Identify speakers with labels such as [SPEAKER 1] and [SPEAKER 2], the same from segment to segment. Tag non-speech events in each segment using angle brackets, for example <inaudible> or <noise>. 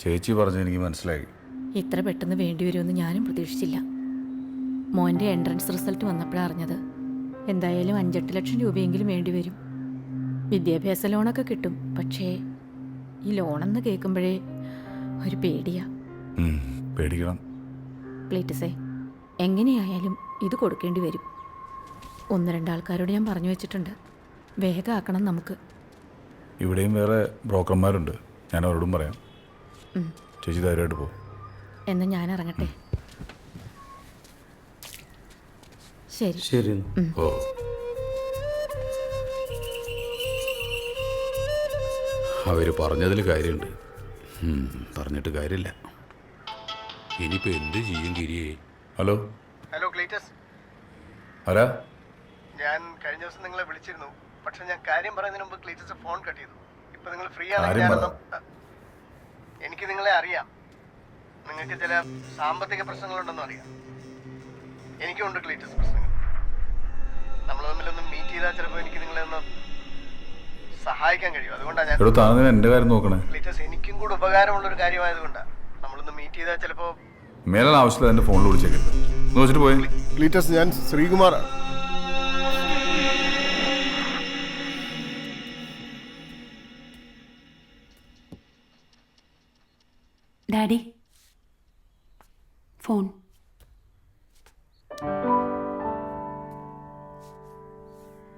[SPEAKER 1] ചേച്ചി പറഞ്ഞു എനിക്ക് മനസ്സിലായി.
[SPEAKER 2] ഇത്ര പെട്ടെന്ന് വേണ്ടി വരുമെന്ന് ഞാനും പ്രതീക്ഷിച്ചില്ല. മോന്റെ എൻട്രൻസ് റിസൾട്ട് വന്നപ്പോഴാണ് അറിഞ്ഞത്. എന്തായാലും അഞ്ചെട്ട് ലക്ഷം രൂപയെങ്കിലും വേണ്ടി വരും. വിദ്യാഭ്യാസ ലോണൊക്കെ കിട്ടും. പക്ഷേ ഈ ലോണെന്ന് കേൾക്കുമ്പോഴേ ഒരു പേടിയാ.
[SPEAKER 1] പേടിക്കണം.
[SPEAKER 2] പ്ലേറ്റസേ എങ്ങനെയായാലും ഇത് കൊടുക്കേണ്ടി വരും. ഒന്ന് രണ്ടാൾക്കാരോട് ഞാൻ പറഞ്ഞു വെച്ചിട്ടുണ്ട്. വേഗമാക്കണം നമുക്ക്.
[SPEAKER 1] ഇവിടെയും വേറെ ബ്രോക്കർമാരുണ്ട്. ഞാൻ അവരോടും പറയാം. ചേച്ചി ധൈര്യമായിട്ട് പോകും
[SPEAKER 2] എന്ന് ഞാൻ ഇറങ്ങട്ടെ. ശരി.
[SPEAKER 3] ശരി.
[SPEAKER 1] ഓ
[SPEAKER 4] അവർ പറഞ്ഞതിൽ കാര്യമുണ്ട് പറഞ്ഞിട്ട് കാര്യമില്ല ഇനിയിപ്പോൾ എന്ത് ചെയ്യും ഗിരിയെ?
[SPEAKER 1] ഹലോ?
[SPEAKER 5] Hello Cletus.
[SPEAKER 1] ആരാ?
[SPEAKER 5] ഞാൻ കഴിഞ്ഞ ദിവസം നിങ്ങളെ വിളിച്ചിരുന്നു. പക്ഷെ ഞാൻ കാര്യം പറയുന്നതിന് മുമ്പ് ക്ലീറ്റസ് ഫോൺ കട്ട് ചെയ്തു. ഇപ്പൊ നിങ്ങൾ ഫ്രീ
[SPEAKER 1] കാര്യം
[SPEAKER 5] എനിക്ക് നിങ്ങളെ അറിയാം. നിങ്ങൾക്ക് ചില സാമ്പത്തിക പ്രശ്നങ്ങളുണ്ടെന്നും അറിയാം. എനിക്കുണ്ട് ക്ലീറ്റസ് പ്രശ്നങ്ങൾ. നമ്മൾ തമ്മിലൊന്ന് മീറ്റ് ചെയ്താൽ ചിലപ്പോൾ എനിക്ക് നിങ്ങളെ ഒന്ന് സഹായിക്കാൻ കഴിയും. അതുകൊണ്ടാണ് ഞാൻ
[SPEAKER 1] എന്റെ കാര്യം നോക്കണേ?
[SPEAKER 5] ക്ലീറ്റസ് എനിക്കും കൂടെ ഉപകാരമുള്ള ഒരു കാര്യമായതുകൊണ്ടാണ് നമ്മളൊന്ന് മീറ്റ് ചെയ്താൽ ചിലപ്പോൾ
[SPEAKER 1] മേലാണ് ആവശ്യമില്ല എന്റെ ഫോണിൽ വിളിച്ചേക്കരുത്. നോച്ചിട്ട് വെച്ചിട്ട് പോയി.
[SPEAKER 6] ക്ലീറ്റസ് ഞാൻ ശ്രീകുമാറാണ്
[SPEAKER 7] ഡാഡി. ഫോൺ.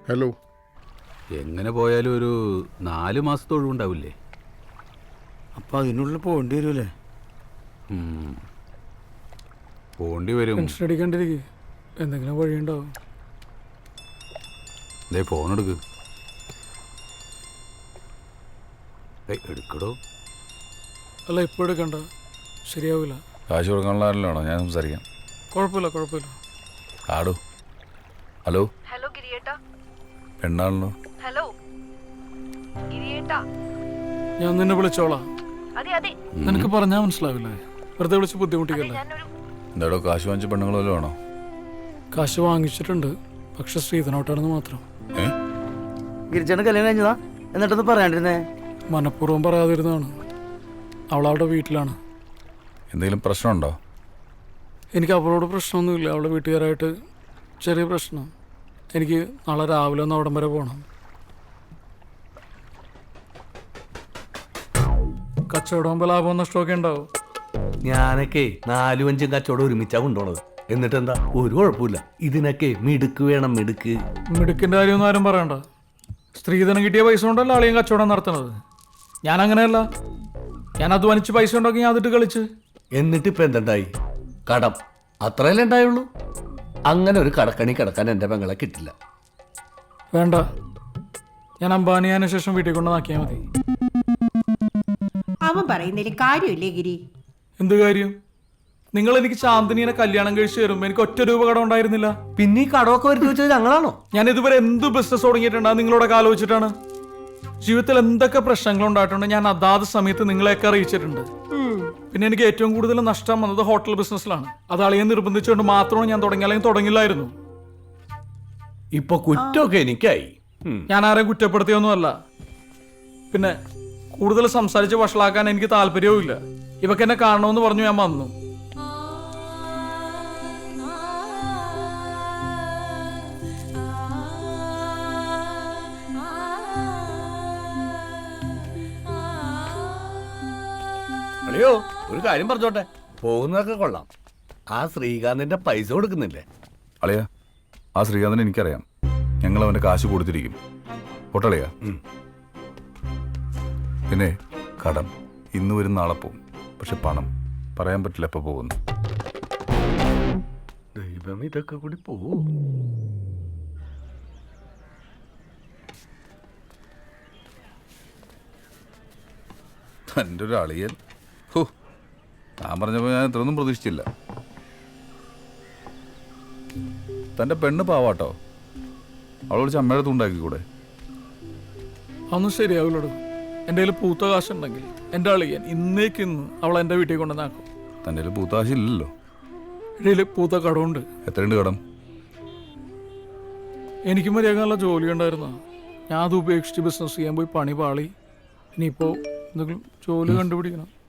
[SPEAKER 6] ഹലോ.
[SPEAKER 4] എങ്ങനെ പോയാലും ഒരു നാല് മാസത്തെ ഒഴിവുണ്ടാവില്ലേ?
[SPEAKER 3] അപ്പൊ അതിനുള്ളിൽ പോകേണ്ടി വരുമല്ലേ?
[SPEAKER 4] ഉം. പോണ്ടി വരും.
[SPEAKER 8] ടെൻഷൻ അടിക്കാണ്ടിരിക്കുക എന്തെങ്കിലും വഴിയുണ്ടാവും.
[SPEAKER 4] ദേ ഫോൺ എടുക്ക്. ഏയ് എടുക്കടോ.
[SPEAKER 8] അല്ല ഇപ്പോൾ എടുക്കണ്ട. ശരിയാവില്ല.
[SPEAKER 1] കാശ് കൊടുക്കാനുള്ള ആരല്ലോ ഞാൻ സംസാരിക്കാം.
[SPEAKER 8] കുഴപ്പമില്ല കുഴപ്പമില്ല.
[SPEAKER 1] ആടോ. ഹലോ.
[SPEAKER 9] ഹലോ ഗിരിയേട്ടാ.
[SPEAKER 1] എന്നാണല്ലോ
[SPEAKER 9] ഹലോ. ഗിരിയേട്ടാ.
[SPEAKER 8] ഞാൻ നിന്നെ വിളിച്ചോളാം.
[SPEAKER 9] അതെ അതെ.
[SPEAKER 8] നിനക്ക് പറഞ്ഞാൽ മനസ്സിലാവില്ലേ? വെറുതെ വിളിച്ച് ബുദ്ധിമുട്ടിക്കല്ലേ?
[SPEAKER 9] ഞാനൊരു
[SPEAKER 1] എന്താടോ കാശ് വാങ്ങിച്ച പെണ്ണുങ്ങൾ വല്ലതും ആണോ?
[SPEAKER 8] കാശ് വാങ്ങിച്ചിട്ടുണ്ട്. പക്ഷെ ശ്രീധനോട്ടാണെന്ന് മാത്രം.
[SPEAKER 3] ഗിരിജന കല്യാണം കഴിഞ്ഞതാ? എന്നിട്ടൊന്ന് പറയാണ്ടിരുന്നേ.
[SPEAKER 8] മനഃപൂർവം പറയാതിരുന്നതാണ്. അവളവളുടെ വീട്ടിലാണ്.
[SPEAKER 1] എന്തെങ്കിലും പ്രശ്നമുണ്ടോ?
[SPEAKER 8] എനിക്ക് അവളോട് പ്രശ്നമൊന്നുമില്ല. അവളുടെ വീട്ടുകാരായിട്ട് ചെറിയ പ്രശ്നം. എനിക്ക് നാളെ രാവിലെ ഒന്ന് അവിടം വരെ പോകണം കച്ചവടം ലാഭവും നഷ്ടമൊക്കെ ഉണ്ടാവും.
[SPEAKER 10] ഞാനൊക്കെ നാലും അഞ്ചും കച്ചവടം ഒരുമിച്ചാ കൊണ്ടുപോണത്. എന്നിട്ട് എന്താ ഒരു കുഴപ്പമില്ല ഇതിനൊക്കെ മിടുക്ക് വേണം മിടുക്ക്.
[SPEAKER 8] മിടുക്കിന്റെ കാര്യമൊന്നും ആരും പറയണ്ട. സ്ത്രീധനം കിട്ടിയ പൈസ കൊണ്ടല്ല ആളെയും കച്ചവടം നടത്തണത് ഞാൻ അങ്ങനെയല്ല. ഞാൻ അധ്വാനിച്ച് പൈസ ഉണ്ടാക്കി ഞാൻ അതിട്ട് കളിച്ച്.
[SPEAKER 10] എന്നിട്ട് ഇപ്പൊ എന്തുണ്ടായി? കടം. അത്രയല്ലേ ഉണ്ടായുള്ളൂ? അങ്ങനെ ഒരു കടക്കണി കിടക്കാൻ എന്റെ പെങ്ങളെ കിട്ടില്ല.
[SPEAKER 8] വേണ്ട. ഞാൻ അംബാനിയാന് ശേഷം വീട്ടിൽ കൊണ്ട് നാക്കിയാൽ മതി.
[SPEAKER 11] അവൻ പറയുന്നതിൽ കാര്യമില്ലേ ഗിരി?
[SPEAKER 8] എന്ത് കാര്യം? നിങ്ങൾ എനിക്ക് ചാന്ദിനിയെ കല്യാണം കഴിച്ച് തരുമ്പോൾ എനിക്ക് ഒറ്റ രൂപ കടം ഉണ്ടായിരുന്നില്ല.
[SPEAKER 10] പിന്നെ ഈ കടമൊക്കെ വരുത്തി വെച്ചത് ഞങ്ങളാണോ?
[SPEAKER 8] ഞാൻ ഇതുവരെ എന്ത് ബിസിനസ് തുടങ്ങിയിട്ടുണ്ടാ നിങ്ങളോടൊക്കെ ആലോചിച്ചിട്ടാണ്. ജീവിതത്തിൽ എന്തൊക്കെ പ്രശ്നങ്ങൾ ഉണ്ടായിട്ടുണ്ട് ഞാൻ അതാത് സമയത്ത് നിങ്ങളെയൊക്കെ അറിയിച്ചിട്ടുണ്ട്. പിന്നെ എനിക്ക് ഏറ്റവും കൂടുതൽ നഷ്ടം വന്നത് ഹോട്ടൽ ബിസിനസ്സിലാണ്. അത് അളിയെ നിർബന്ധിച്ചുകൊണ്ട് മാത്രമാണ് ഞാൻ തുടങ്ങി അല്ലെങ്കിൽ തുടങ്ങില്ലായിരുന്നു.
[SPEAKER 10] ഇപ്പൊ കുറ്റമൊക്കെ എനിക്കായി.
[SPEAKER 8] ഞാൻ ആരെയും കുറ്റപ്പെടുത്തിയൊന്നുമല്ല. പിന്നെ കൂടുതൽ സംസാരിച്ച് വഷളാക്കാൻ എനിക്ക് താല്പര്യവുമില്ല. ഇവക്ക് എന്നെ കാണണമെന്ന് പറഞ്ഞു ഞാൻ വന്നു.
[SPEAKER 10] അളിയോ ഒരു കാര്യം പറഞ്ഞോട്ടെ. പോകുന്നതൊക്കെ കൊള്ളാം. ആ ശ്രീകാന്തിന്റെ പൈസ കൊടുക്കുന്നില്ലേ?
[SPEAKER 1] അളിയ ആ ശ്രീകാന്തിനെ എനിക്കറിയാം. ഞങ്ങൾ അവന്റെ കാശ് കൊടുത്തിരിക്കും. പൊട്ടളിയ. പിന്നെ കടം. ഇന്ന് വരും നാളെ പോവും. പക്ഷെ പണം പറയാൻ പറ്റില്ല എപ്പോൾ പോകുന്നു.
[SPEAKER 10] ദൈവം ഇതൊക്കെ കൂടി പോവോ.
[SPEAKER 1] തന്റെ ഒരു അളിയൻ. ഹോ ഞാൻ പറഞ്ഞപ്പോൾ ഞാൻ ഇത്രയൊന്നും പ്രതീക്ഷിച്ചില്ല. തന്റെ പെണ്ണ് പാവാട്ടോ. അവൾ ചമ്മയുടെ തുണ്ടാക്കിക്കൂടെ
[SPEAKER 8] അതൊന്നും ശരിയാവില്ലടോ. എന്റെ കയ്യിൽ പൂത്ത കാശുണ്ടെങ്കിൽ എന്റെ അളിയൻ ഇന്നേക്ക് ഇന്ന് അവൾ എന്റെ വീട്ടിൽ കൊണ്ടുവന്നാക്കും.
[SPEAKER 1] തന്റെ ഒരു എന്റെ
[SPEAKER 8] കയ്യിൽ പൂത്ത കടമുണ്ട്.
[SPEAKER 1] എത്രയുണ്ട് കടം?
[SPEAKER 8] എനിക്ക് മര്യാദ ജോലി ഉണ്ടായിരുന്നു. ഞാൻ അത് ഉപേക്ഷിച്ച് ബിസിനസ് ചെയ്യാൻ പോയി പണി പാളി. ഇനിയിപ്പോൾ എന്തെങ്കിലും ജോലി കണ്ടുപിടിക്കണം.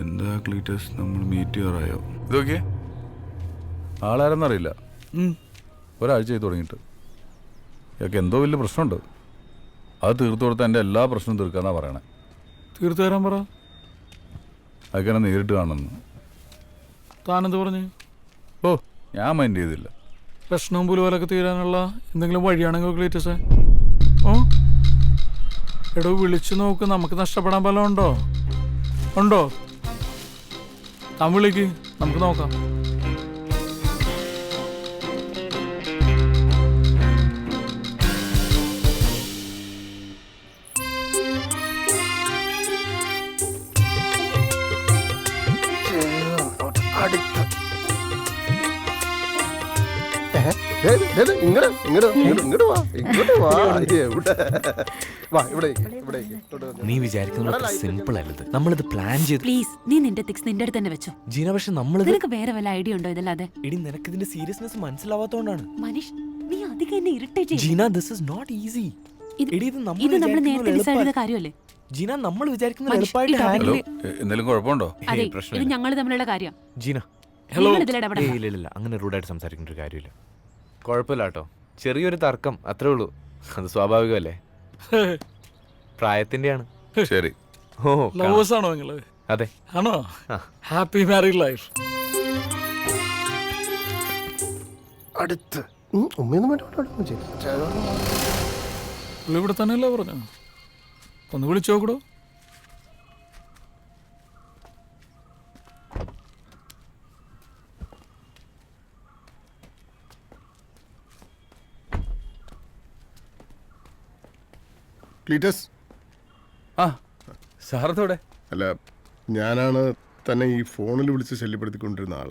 [SPEAKER 1] എന്താ ക്ലീറ്റസ്? നമ്മൾ മീറ്റ് ചെയ്യാറായോ? ഇതൊക്കെ? ആളാരെന്നറിയില്ല. ഒരാഴ്ച ചെയ്ത് തുടങ്ങിയിട്ട്. ഇയാൾക്ക് എന്തോ വലിയ പ്രശ്നമുണ്ട്. അത് തീർത്തു കൊടുത്താൽ എന്റെ എല്ലാ പ്രശ്നവും തീർക്കാന്നാ പറയണേ.
[SPEAKER 8] തീർത്തു തരാൻ പറ.
[SPEAKER 1] അതൊക്കെ നേരിട്ട് കാണുന്നു.
[SPEAKER 8] താനെന്ത് പറഞ്ഞു?
[SPEAKER 1] ഓ ഞാൻ മൈൻഡ് ചെയ്തില്ല.
[SPEAKER 8] പ്രശ്നവും പുലുപോലൊക്കെ തീരാനുള്ള എന്തെങ്കിലും വഴിയാണെങ്കിൽ ക്ലീറ്റസേ? ഓ? എടോ വിളിച്ചു നോക്ക്. നമുക്ക് നഷ്ടപ്പെടാൻ ഫലമുണ്ടോ ഉണ്ടോ? ഉണ്ടോ? താൻ വിളിക്ക്. നമുക്ക് നോക്കാം.
[SPEAKER 6] ഇങ്ങോട്ട് ഇങ്ങോട്ട് ഇങ്ങോട്ട് ഇങ്ങോട്ട് വാ ഇങ്ങോട്ട് വാ. എവിടെ? വാ ഇവിടെ ഇവിടെ
[SPEAKER 7] നീ വിചാരിക്കുന്നത് സിമ്പിൾ അല്ലത്. നമ്മളിത് പ്ലാൻ ചെയ്ത്
[SPEAKER 9] പ്ലീസ് നീ നിന്റെ നിന്റെ അടുത്ത് തന്നെ വെച്ചോ.
[SPEAKER 7] ജീന പക്ഷെ നമ്മൾ
[SPEAKER 9] നിനക്ക് വേറെ വല്ല ഐഡിയ ഉണ്ടോ ഇതല്ലാതെ?
[SPEAKER 7] എടി നിനക്ക് ഇതിന്റെ സീരിയസ്നെസ് മനസ്സിലാവാത്തോണ്ടാണ്.
[SPEAKER 9] മനീഷ് നീ അധികം എന്നെ ഇറിറ്റേറ്റ്
[SPEAKER 7] ജീന ദിസ് ഇസ് നോട്ട് ഈസി
[SPEAKER 9] ഇത്
[SPEAKER 7] നമ്മൾ
[SPEAKER 9] നേരത്തെ
[SPEAKER 7] പോലെ
[SPEAKER 9] ഡിസൈഡ് ചെയ്ത കാര്യമല്ലേ?
[SPEAKER 7] ജീന നമ്മൾ വിചാരിക്കുന്ന എളുപ്പമായിട്ട് ഹാൻഡിൽ
[SPEAKER 1] ഹലോ എ- എന്തെങ്കിലും കുഴപ്പമുണ്ടോ?
[SPEAKER 9] അതെ ഇത്. ഞങ്ങൾ തമ്മിലുള്ള കാര്യം.
[SPEAKER 7] ജീന
[SPEAKER 8] ഹലോ
[SPEAKER 7] ഇല്ല, ഇല്ല അങ്ങനെ റൂഡായിട്ട് സംസാരിക്കേണ്ട ഒരു കാര്യമില്ല. കുഴപ്പമില്ല കേട്ടോ ചെറിയൊരു തർക്കം അത്രേ ഉള്ളൂ. അത് സ്വാഭാവികമല്ലേ? <laughs> പ്രായത്തിന്റെയാണ്.
[SPEAKER 1] ശരി.
[SPEAKER 7] ഓ കാണാം.
[SPEAKER 8] ലവേഴ്സ് ആണോ നിങ്ങൾ?
[SPEAKER 7] അതെ.
[SPEAKER 8] ആണോ?
[SPEAKER 7] ആ.
[SPEAKER 8] ഹാപ്പി മാരീഡ് ലൈഫ്
[SPEAKER 6] അടുത്ത്. ഉം, ഉമ്മയൊന്നും വേണ്ട, വേണ്ട, വേണ്ട, ഉമ്മ ചെയ്യ്. ചേട്ടാ.
[SPEAKER 8] പുള്ളി ഇവിടെ തന്നെയല്ലേ പറഞ്ഞു ഒന്ന് വിളിച്ചു നോക്കടോ
[SPEAKER 6] ക്ലീറ്റസ്?
[SPEAKER 1] ആ സാറത്തോടെ
[SPEAKER 6] അല്ല ഞാനാണ് തന്നെ ഈ ഫോണിൽ വിളിച്ച് ശല്യപ്പെടുത്തിക്കൊണ്ടിരുന്ന ആൾ.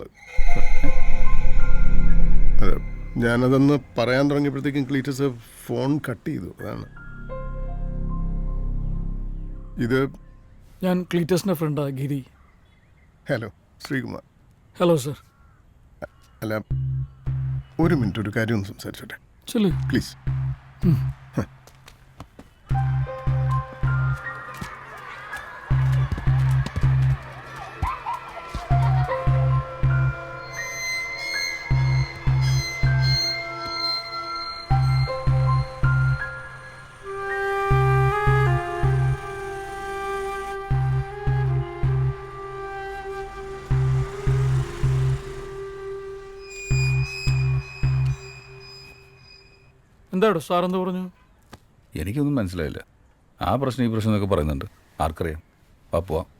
[SPEAKER 6] അതെ ഞാനതൊന്ന് പറയാൻ തുടങ്ങിയപ്പോഴത്തേക്കും ക്ലീറ്റസ് ഫോൺ കട്ട് ചെയ്തു അതാണ്. ഇത്
[SPEAKER 8] ഞാൻ ക്ലീറ്റസിന്റെ ഫ്രണ്ടാ Giri.
[SPEAKER 6] Hello Sreekumar.
[SPEAKER 8] Hello sir.
[SPEAKER 6] അല്ല ഒരു മിനിറ്റ് ഒരു കാര്യം ഒന്ന് സംസാരിച്ചോട്ടെ?
[SPEAKER 8] ചെല്ലു.
[SPEAKER 6] പ്ലീസ്.
[SPEAKER 8] എന്താടോ സാർ എന്ത് പറഞ്ഞു?
[SPEAKER 1] എനിക്കൊന്നും മനസ്സിലായില്ല. ആ പ്രശ്നം ഈ പ്രശ്നം എന്നൊക്കെ പറയുന്നുണ്ട്. ആർക്കറിയാം. വാ പോവാം.